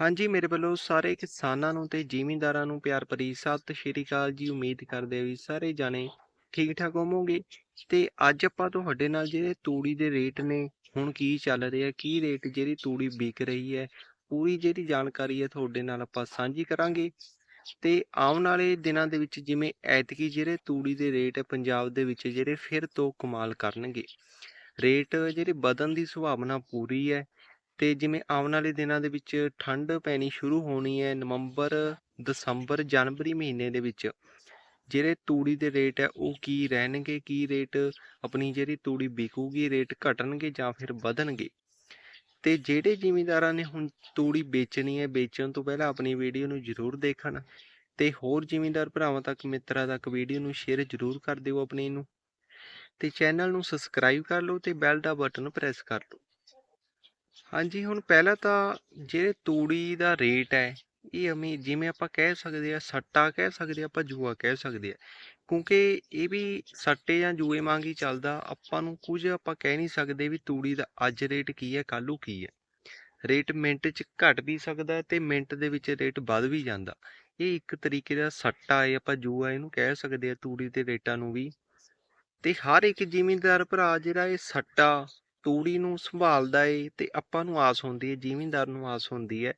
ਹਾਂਜੀ, ਮੇਰੇ ਵੱਲੋਂ ਸਾਰੇ ਕਿਸਾਨਾਂ ਨੂੰ ਤੇ ਜ਼ਿਮੀਂਦਾਰਾਂ ਨੂੰ ਪਿਆਰ ਭਰੀ ਸਤਿ ਸ਼੍ਰੀ ਅਕਾਲ ਜੀ। ਉਮੀਦ ਕਰਦੇ ਵੀ ਸਾਰੇ ਜਾਣੇ ਠੀਕ ਠਾਕ ਹੋਵੋਗੇ। ਤੇ ਅੱਜ ਆਪਾਂ ਤੁਹਾਡੇ ਨਾਲ ਜਿਹੜੇ ਤੂੜੀ ਦੇ ਰੇਟ ਨੇ, ਹੁਣ ਕੀ ਚੱਲ ਰਹੇ ਆ ਕੀ ਰੇਟ ਜਿਹੜੀ ਤੂੜੀ ਵਿਕ ਰਹੀ ਹੈ, ਪੂਰੀ ਜਿਹੜੀ ਜਾਣਕਾਰੀ ਹੈ ਤੁਹਾਡੇ ਨਾਲ ਆਪਾਂ ਸਾਂਝੀ ਕਰਾਂਗੇ। ਤੇ ਆਉਣ ਵਾਲੇ ਦਿਨਾਂ ਦੇ ਵਿੱਚ ਜਿਵੇਂ ਐਤਕੀ ਜਿਹੜੇ ਤੂੜੀ ਦੇ ਰੇਟ ਪੰਜਾਬ ਦੇ ਵਿੱਚ ਜਿਹੜੇ ਫਿਰ ਤੋਂ ਕਮਾਲ ਕਰਨਗੇ। ਰੇਟ ਜਿਹੜੇ ਵਧਣ ਦੀ ਸੰਭਾਵਨਾ ਪੂਰੀ ਹੈ ਤੇ ਜਿਵੇਂ ਆਉਣ ਵਾਲੇ ਦਿਨਾਂ ਦੇ ਵਿੱਚ ਠੰਡ ਪੈਣੀ ਸ਼ੁਰੂ ਹੋਣੀ ਹੈ ਨਵੰਬਰ, ਦਸੰਬਰ, ਜਨਵਰੀ ਮਹੀਨੇ ਦੇ ਵਿੱਚ, ਜਿਹੜੇ ਤੂੜੀ ਦੇ ਰੇਟ ਹੈ ਉਹ ਕੀ ਰਹਿਣਗੇ, ਕੀ ਰੇਟ ਆਪਣੀ ਜਿਹੜੀ ਤੂੜੀ ਵਿਕੂਗੀ, ਰੇਟ ਘਟਣਗੇ ਜਾਂ ਫਿਰ ਵਧਣਗੇ? ਤੇ ਜਿਹੜੇ ਜ਼ਿਮੀਂਦਾਰਾਂ ਨੇ ਹੁਣ ਤੂੜੀ ਵੇਚਣੀ ਹੈ, ਵੇਚਣ ਤੋਂ ਪਹਿਲਾਂ ਆਪਣੀ ਵੀਡੀਓ ਨੂੰ ਜ਼ਰੂਰ ਦੇਖਣ ਤੇ ਹੋਰ ਜ਼ਿਮੀਂਦਾਰ ਭਰਾਵਾਂ ਤੱਕ, ਮਿੱਤਰਾਂ ਤੱਕ ਵੀਡੀਓ ਨੂੰ ਸ਼ੇਅਰ ਜ਼ਰੂਰ ਕਰ ਦਿਓ ਆਪਣੇ ਨੂੰ ਤੇ ਚੈਨਲ ਨੂੰ ਸਬਸਕ੍ਰਾਈਬ ਕਰ ਲਓ ਤੇ ਬੈਲ ਦਾ ਬਟਨ ਪ੍ਰੈਸ ਕਰ ਲਓ। ਹਾਂਜੀ, ਹੁਣ ਪਹਿਲਾਂ ਤਾਂ ਜਿਹੜੇ ਤੂੜੀ ਦਾ ਰੇਟ ਹੈ, ਇਹ ਅਮੀ ਜਿਵੇਂ ਆਪਾਂ ਕਹਿ ਸਕਦੇ ਆ ਸੱਟਾ ਕਹਿ ਸਕਦੇ ਆ ਆਪਾਂ ਜੂਆ ਕਹਿ ਸਕਦੇ ਆ ਕਿਉਂਕਿ ਇਹ ਵੀ ਸੱਟੇ ਜਾਂ ਜੂਏ ਵਾਂਗ ਹੀ ਚੱਲਦਾ, ਆਪਾਂ ਨੂੰ ਕੁਝ ਆਪਾਂ ਕਹਿ ਨਹੀਂ ਸਕਦੇ ਵੀ ਤੂੜੀ ਦਾ ਅੱਜ ਰੇਟ ਕੀ ਹੈ, ਕੱਲ੍ਹ ਕੀ ਹੈ। ਰੇਟ ਮਿੰਟ 'ਚ ਘਟ ਵੀ ਸਕਦਾ ਹੈ ਤੇ ਮਿੰਟ ਦੇ ਵਿੱਚ ਰੇਟ ਵੱਧ ਵੀ ਜਾਂਦਾ। ਇਹ ਇੱਕ ਤਰੀਕੇ ਦਾ ਸੱਟਾ ਹੈ, ਆਪਾਂ ਜੂਆ ਇਹਨੂੰ ਕਹਿ ਸਕਦੇ ਆ ਤੂੜੀ ਦੇ ਰੇਟਾਂ ਨੂੰ ਵੀ। ਤੇ ਹਰ ਇੱਕ ਜ਼ਿਮੀਂਦਾਰ ਭਰਾ ਜਿਹੜਾ ਇਹ ਸੱਟਾ ਤੂੜੀ ਨੂੰ ਸੰਭਾਲਦਾ ਏ ਤੇ ਆਪਾਂ ਨੂੰ ਆਸ ਹੁੰਦੀ ਹੈ ਜ਼ਿਮੀਂਦਾਰ ਨੂੰ ਆਸ ਹੁੰਦੀ ਹੈ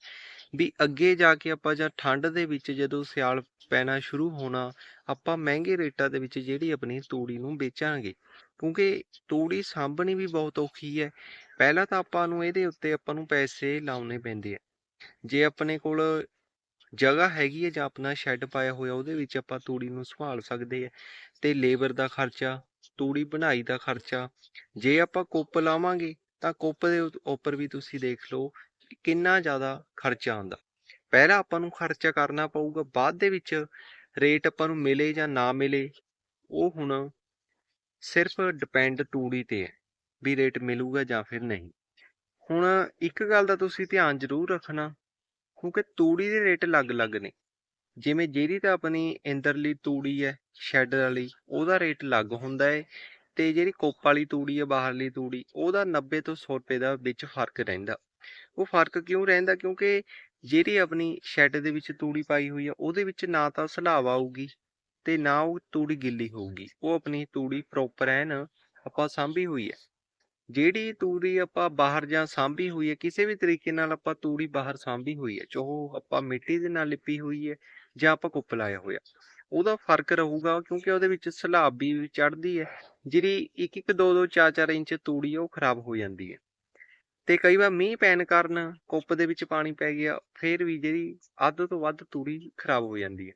ਵੀ ਅੱਗੇ ਜਾ ਕੇ ਆਪਾਂ ਜਾਂ ਠੰਡ ਦੇ ਵਿੱਚ ਜਦੋਂ ਸਿਆਲ ਪੈਣਾ ਸ਼ੁਰੂ ਹੋਣਾ, ਆਪਾਂ ਮਹਿੰਗੇ ਰੇਟਾਂ ਦੇ ਵਿੱਚ ਜਿਹੜੀ ਆਪਣੀ ਤੂੜੀ ਨੂੰ ਵੇਚਾਂਗੇ। ਕਿਉਂਕਿ ਤੂੜੀ ਸਾਂਭਣੀ ਵੀ ਬਹੁਤ ਔਖੀ ਹੈ ਪਹਿਲਾਂ ਤਾਂ ਆਪਾਂ ਨੂੰ ਇਹਦੇ ਉੱਤੇ ਆਪਾਂ ਨੂੰ ਪੈਸੇ ਲਾਉਣੇ ਪੈਂਦੇ ਆ। ਜੇ ਆਪਣੇ ਕੋਲ ਜਗ੍ਹਾ ਹੈਗੀ ਹੈ ਜਾਂ ਆਪਣਾ ਸ਼ੈੱਡ ਪਾਇਆ ਹੋਇਆ, ਉਹਦੇ ਵਿੱਚ ਆਪਾਂ ਤੂੜੀ ਨੂੰ ਸੰਭਾਲ ਸਕਦੇ ਆ ਤੇ ਲੇਬਰ ਦਾ ਖਰਚਾ ਤੂੜੀ ਬਣਾਈ ਦਾ ਖਰਚਾ। ਜੇ ਆਪਾਂ ਕੁੱਪ ਲਾਵਾਂਗੇ, ਤਾਂ ਕੁੱਪ ਦੇ ਉੱਪਰ ਵੀ ਤੁਸੀਂ ਦੇਖ ਲਓ ਕਿੰਨਾ ਜ਼ਿਆਦਾ ਖਰਚਾ ਆਉਂਦਾ। ਪਹਿਲਾਂ ਆਪਾਂ ਨੂੰ ਖਰਚਾ ਕਰਨਾ ਪਊਗਾ, ਬਾਅਦ ਦੇ ਵਿੱਚ ਰੇਟ ਆਪਾਂ ਨੂੰ ਮਿਲੇ ਜਾਂ ਨਾ ਮਿਲੇ, ਉਹ ਹੁਣ ਸਿਰਫ ਡਿਪੈਂਡ ਤੂੜੀ ਤੇ ਹੈ, ਵੀ ਰੇਟ ਮਿਲੂਗਾ ਜਾਂ ਫਿਰ ਨਹੀਂ। ਹੁਣ ਇੱਕ ਗੱਲ ਦਾ ਤੁਸੀਂ ਧਿਆਨ ਜ਼ਰੂਰ ਰੱਖਣਾ, ਕਿਉਂਕਿ ਤੂੜੀ ਦੇ ਰੇਟ ਅਲੱਗ-ਅਲੱਗ ਨੇ। ਜਿਵੇਂ ਜਿਹੜੀ ਤਾਂ ਆਪਣੀ ਇੰਦਰਲੀ ਤੂੜੀ ਹੈ, ਸ਼ੈੱਡ ਵਾਲੀ, ਉਹਦਾ ਰੇਟ ਅਲੱਗ ਹੁੰਦਾ ਹੈ ਤੇ ਜਿਹੜੀ ਕੋਪ ਵਾਲੀ ਤੂੜੀ ਹੈ, ਬਾਹਰਲੀ ਤੂੜੀ, ਉਹਦਾ 90 ਤੋਂ 100 ਰੁਪਏ ਦਾ ਵਿੱਚ ਫ਼ਰਕ ਰਹਿੰਦਾ। ਉਹ ਫ਼ਰਕ ਕਿਉਂ ਰਹਿੰਦਾ? ਕਿਉਂਕਿ ਜਿਹੜੀ ਆਪਣੀ ਸ਼ੈੱਡ ਦੇ ਵਿੱਚ ਤੂੜੀ ਪਾਈ ਹੋਈ ਆ ਉਹਦੇ ਵਿੱਚ ਨਾ ਤਾਂ ਸਲਾਬ ਆਊਗੀ ਤੇ ਨਾ ਉਹ ਤੂੜੀ ਗਿੱਲੀ ਹੋਊਗੀ। ਉਹ ਆਪਣੀ ਤੂੜੀ ਪ੍ਰੋਪਰ ਐਨ ਆਪਾਂ ਸਾਂਭੀ ਹੋਈ ਹੈ। ਜਿਹੜੀ ਤੂੜੀ ਆਪਾਂ ਬਾਹਰ ਜਾਂ ਸਾਂਭੀ ਹੋਈ ਹੈ, ਕਿਸੇ ਵੀ ਤਰੀਕੇ ਨਾਲ ਆਪਾਂ ਤੂੜੀ ਬਾਹਰ ਸਾਂਭੀ ਹੋਈ ਹੈ, ਚਾਹੋ ਆਪਾਂ ਮਿੱਟੀ ਦੇ ਨਾਲ ਲਿਪੀ ਹੋਈ ਹੈ ਜਾਂ ਆਪਾਂ ਕੁੱਪ ਲਾਇਆ ਹੋਇਆ। ਉਹਦਾ ਫ਼ਰਕ ਰਹੂਗਾ ਕਿਉਂਕਿ ਉਹਦੇ ਵਿੱਚ ਸਲਾਬ ਵੀ ਚੜ੍ਹਦੀ ਹੈ, ਜਿਹੜੀ ਇੱਕ ਇੱਕ ਦੋ ਦੋ ਚਾਰ ਚਾਰ ਇੰਚ ਤੂੜੀ ਉਹ ਖਰਾਬ ਹੋ ਜਾਂਦੀ ਹੈ। ਤੇ ਕਈ ਵਾਰ ਮੀਂਹ ਪੈਣ ਕਾਰਨ ਕੁੱਪ ਦੇ ਵਿੱਚ ਪਾਣੀ ਪੈ ਗਿਆ, ਫੇਰ ਵੀ ਜਿਹੜੀ ਅੱਧ ਤੋਂ ਵੱਧ ਤੂੜੀ ਖਰਾਬ ਹੋ ਜਾਂਦੀ ਹੈ।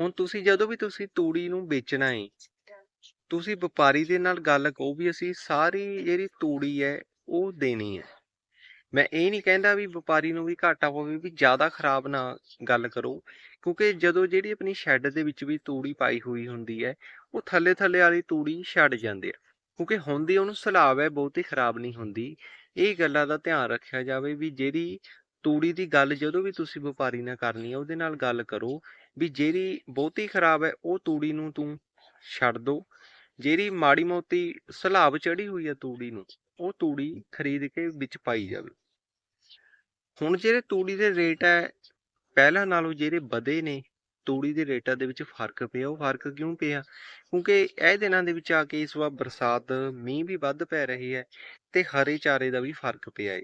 ਹੁਣ ਤੁਸੀਂ ਜਦੋਂ ਵੀ ਤੁਸੀਂ ਤੂੜੀ ਨੂੰ ਵੇਚਣਾ ਹੈ ਤੁਸੀਂ ਵਪਾਰੀ ਦੇ ਨਾਲ ਗੱਲ ਕਹੋ ਵੀ ਅਸੀਂ ਸਾਰੀ ਜਿਹੜੀ ਤੂੜੀ ਹੈ, ਉਹ ਦੇਣੀ ਹੈ। ਮੈਂ ਇਹ ਨਹੀਂ ਕਹਿੰਦਾ ਵੀ ਵਪਾਰੀ ਨੂੰ ਵੀ ਘਾਟਾ ਪਵੇ, ਵੀ ਜ਼ਿਆਦਾ ਖਰਾਬ ਨਾ ਗੱਲ ਕਰੋ। ਕਿਉਂਕਿ ਜਦੋਂ ਜਿਹੜੀ ਆਪਣੀ ਸ਼ੈੱਡ ਦੇ ਵਿੱਚ ਵੀ ਤੂੜੀ ਪਾਈ ਹੋਈ ਹੁੰਦੀ ਹੈ, ਉਹ ਥੱਲੇ ਥੱਲੇ ਵਾਲੀ ਤੂੜੀ ਛੱਡ ਜਾਂਦੇ ਆ। ਕਿਉਂਕਿ ਹੁੰਦੀ ਉਹਨੂੰ ਸਲਾਬ ਹੈ, ਬਹੁਤੀ ਖਰਾਬ ਨਹੀਂ ਹੁੰਦੀ। ਇਹ ਗੱਲਾਂ ਦਾ ਧਿਆਨ ਰੱਖਿਆ ਜਾਵੇ ਵੀ ਜਿਹੜੀ ਤੂੜੀ ਦੀ ਗੱਲ ਜਦੋਂ ਵੀ ਤੁਸੀਂ ਵਪਾਰੀ ਨਾਲ ਕਰਨੀ ਹੈ, ਉਹਦੇ ਨਾਲ ਗੱਲ ਕਰੋ ਵੀ ਜਿਹੜੀ ਬਹੁਤੀ ਖਰਾਬ ਹੈ, ਉਹ ਤੂੜੀ ਨੂੰ ਤੂੰ ਛੱਡ ਦੋ। ਜਿਹੜੀ ਮਾੜੀ ਮੋਤੀ ਸਲਾਬ ਚੜੀ ਹੋਈ ਹੈ ਤੂੜੀ ਨੂੰ, ਉਹ ਤੂੜੀ ਖਰੀਦ ਕੇ ਵਿੱਚ ਪਾਈ ਜਾਵੇ। ਹੁਣ ਜਿਹੜੇ ਤੂੜੀ ਦੇ ਰੇਟ ਹੈ, ਪਹਿਲਾਂ ਨਾਲੋਂ ਜਿਹੜੇ ਵਧੇ ਨੇ, ਤੂੜੀ ਦੇ ਰੇਟਾਂ ਦੇ ਵਿੱਚ ਫ਼ਰਕ ਪਿਆ, ਉਹ ਫ਼ਰਕ ਕਿਉਂ ਪਿਆ? ਕਿਉਂਕਿ ਇਹ ਦਿਨਾਂ ਦੇ ਵਿੱਚ ਆ ਕੇ ਇਸ ਵਾਰ ਬਰਸਾਤ, ਮੀਂਹ ਵੀ ਵੱਧ ਪੈ ਰਹੀ ਹੈ ਤੇ ਹਰੇ ਚਾਰੇ ਦਾ ਵੀ ਫ਼ਰਕ ਪਿਆ ਹੈ।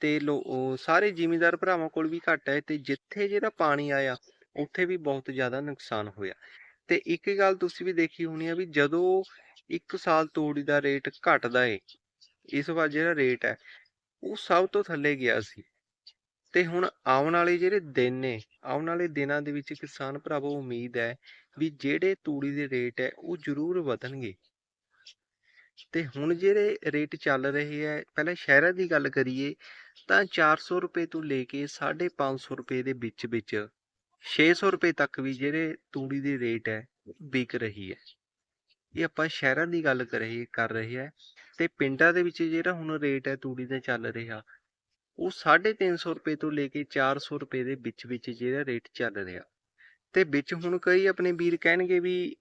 ਤੇ ਲੋ ਸਾਰੇ ਜ਼ਿਮੀਂਦਾਰ ਭਰਾਵਾਂ ਕੋਲ ਵੀ ਘੱਟ ਹੈ ਤੇ ਜਿੱਥੇ ਜਿਹੜਾ ਪਾਣੀ ਆਇਆ, ਉੱਥੇ ਵੀ ਬਹੁਤ ਜ਼ਿਆਦਾ ਨੁਕਸਾਨ ਹੋਇਆ। ਤੇ ਇੱਕ ਗੱਲ ਤੁਸੀਂ ਵੀ ਦੇਖੀ ਹੋਣੀ ਆ ਵੀ ਜਦੋਂ ਇੱਕ ਸਾਲ ਤੂੜੀ ਦਾ ਰੇਟ ਘਟਦਾ ਏ, ਇਸ ਵਾਰ ਜਿਹੜਾ ਰੇਟ ਹੈ, ਉਹ ਸਭ ਤੋਂ ਥੱਲੇ ਗਿਆ ਸੀ। ਤੇ ਹੁਣ ਆਉਣ ਵਾਲੇ ਜਿਹੜੇ ਦਿਨ ਨੇ, ਆਉਣ ਵਾਲੇ ਦਿਨਾਂ ਦੇ ਵਿੱਚ ਕਿਸਾਨ ਭਰਾਵੋ, ਉਮੀਦ ਹੈ ਵੀ ਜਿਹੜੇ ਤੂੜੀ ਦੇ ਰੇਟ ਹੈ ਉਹ ਜ਼ਰੂਰ ਵਧਣਗੇ। ਤੇ ਹੁਣ ਜਿਹੜੇ ਰੇਟ ਚੱਲ ਰਹੇ ਹੈ, ਪਹਿਲਾਂ ਸ਼ਹਿਰਾਂ ਦੀ ਗੱਲ ਕਰੀਏ ਤਾਂ 400 ਰੁਪਏ ਤੋਂ ਲੈ ਕੇ 550 ਰੁਪਏ ਦੇ ਵਿੱਚ ਵਿੱਚ 600 ਰੁਪਏ ਤੱਕ ਵੀ ਜਿਹੜੇ ਤੂੜੀ ਦੇ ਰੇਟ ਹੈ, ਵਿਕ ਰਹੀ ਹੈ। ਇਹ ਆਪਾਂ ਸ਼ਹਿਰਾਂ ਦੀ ਗੱਲ ਕਰ ਰਹੇ ਕਰ ਰਹੇ ਹੈ। ਤੇ ਪਿੰਡਾਂ ਦੇ ਵਿੱਚ ਜਿਹੜਾ ਹੁਣ ਰੇਟ ਹੈ ਤੂੜੀ ਦਾ ਚੱਲ ਰਿਹਾ ਉਹ 350 ਰੁਪਏ ਤੋਂ ਲੈ ਕੇ 400 ਰੁਪਏ ਦੇ ਵਿੱਚ ਵਿੱਚ ਜਿਹੜਾ ਰੇਟ ਚੱਲ ਰਿਹਾ। ਤੇ ਵਿੱਚ ਹੁਣ ਕਈ ਆਪਣੇ ਵੀਰ ਕਹਿਣਗੇ ਵੀ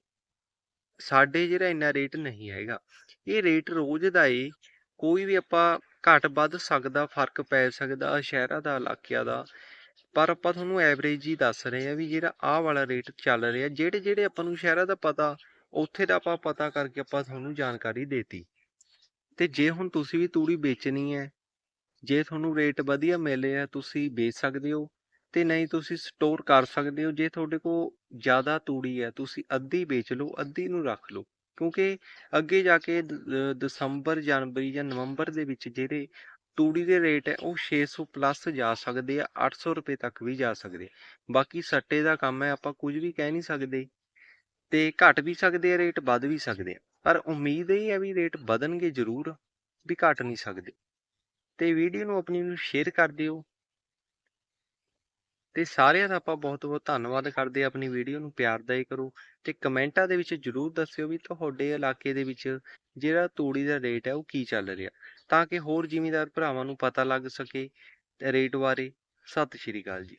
ਸਾਡੇ ਜਿਹੜਾ ਇੰਨਾ ਰੇਟ ਨਹੀਂ ਹੈਗਾ। ਇਹ ਰੇਟ ਰੋਜ਼ ਦਾ ਏ। ਕੋਈ ਵੀ ਆਪਾਂ ਘੱਟ ਵੱਧ ਸਕਦਾ, ਫ਼ਰਕ ਪੈ ਸਕਦਾ ਸ਼ਹਿਰਾਂ ਦਾ, ਇਲਾਕਿਆਂ ਦਾ। ਪਰ ਆਪਾਂ ਤੁਹਾਨੂੰ ਐਵਰੇਜ ਹੀ ਦੱਸ ਰਹੇ ਆ ਵੀ ਜਿਹੜਾ ਆਹ ਵਾਲਾ ਰੇਟ ਚੱਲ ਰਿਹਾ, ਜਿਹੜੇ ਜਿਹੜੇ ਆਪਾਂ ਨੂੰ ਸ਼ਹਿਰਾਂ ਦਾ ਪਤਾ, ਉੱਥੇ ਦਾ ਆਪਾਂ ਪਤਾ ਕਰਕੇ ਆਪਾਂ ਤੁਹਾਨੂੰ ਜਾਣਕਾਰੀ ਦੇਤੀ। ਤੇ ਜੇ ਹੁਣ ਤੁਸੀਂ ਵੀ ਤੂੜੀ ਵੇਚਣੀ ਹੈ ਜੇ ਤੁਹਾਨੂੰ ਰੇਟ ਵਧੀਆ ਮਿਲੇ ਆ, ਤੁਸੀਂ ਵੇਚ ਸਕਦੇ ਹੋ ਤੇ ਨਹੀਂ ਤੁਸੀਂ ਸਟੋਰ ਕਰ ਸਕਦੇ ਹੋ, ਜੇ ਤੁਹਾਡੇ ਕੋਲ ਜ਼ਿਆਦਾ ਤੂੜੀ ਹੈ, ਤੁਸੀਂ ਅੱਧੀ ਵੇਚ ਲਓ, ਅੱਧੀ ਨੂੰ ਰੱਖ ਲਓ, ਕਿਉਂਕਿ ਅੱਗੇ ਜਾ ਕੇ ਦਸੰਬਰ, ਜਨਵਰੀ ਜਾਂ ਨਵੰਬਰ ਦੇ ਵਿੱਚ ਜਿਹੜੇ ਤੂੜੀ ਦੇ ਰੇਟ ਹੈ, ਉਹ 600 ਪਲੱਸ ਜਾ ਸਕਦੇ ਆ 800 ਰੁਪਏ ਤੱਕ ਵੀ ਜਾ ਸਕਦੇ ਬਾਕੀ ਸੱਟੇ ਦਾ ਕੰਮ ਹੈ, ਆਪਾਂ ਕੁਝ ਵੀ ਕਹਿ ਨਹੀਂ ਸਕਦੇ ਤੇ ਘਟ ਵੀ ਸਕਦੇ ਆ ਰੇਟ ਵੱਧ ਵੀ ਸਕਦੇ ਆ। ਪਰ ਉਮੀਦ ਇਹ ਹੈ ਵੀ ਰੇਟ ਵਧਣਗੇ ਜ਼ਰੂਰ, ਵੀ ਘਟ ਨਹੀਂ ਸਕਦੇ। ਤੇ ਵੀਡੀਓ ਨੂੰ ਆਪਣੀ ਨੂੰ ਸ਼ੇਅਰ ਕਰ ਦਿਓ। ਤੇ ਸਾਰਿਆਂ ਦਾ ਆਪਾਂ ਬਹੁਤ ਬਹੁਤ ਧੰਨਵਾਦ ਕਰਦੇ ਆ ਆਪਣੀ ਵੀਡੀਓ ਨੂੰ ਪਿਆਰ ਦਾ ਕਰੋ। ਤੇ ਕਮੈਂਟਾਂ ਦੇ ਵਿੱਚ ਜਰੂਰ ਦੱਸਿਓ ਵੀ ਤੁਹਾਡੇ ਇਲਾਕੇ ਦੇ ਵਿੱਚ ਜਿਹੜਾ ਤੂੜੀ ਦਾ ਰੇਟ ਹੈ ਉਹ ਕੀ ਚੱਲ ਰਿਹਾ। ਤਾਂ ਕਿ ਹੋਰ ਜ਼ਿਮੀਂਦਾਰ ਭਰਾਵਾਂ ਨੂੰ ਪਤਾ ਲੱਗ ਸਕੇ ਰੇਟ ਬਾਰੇ। ਸਤਿ ਸ਼੍ਰੀ ਅਕਾਲ ਜੀ।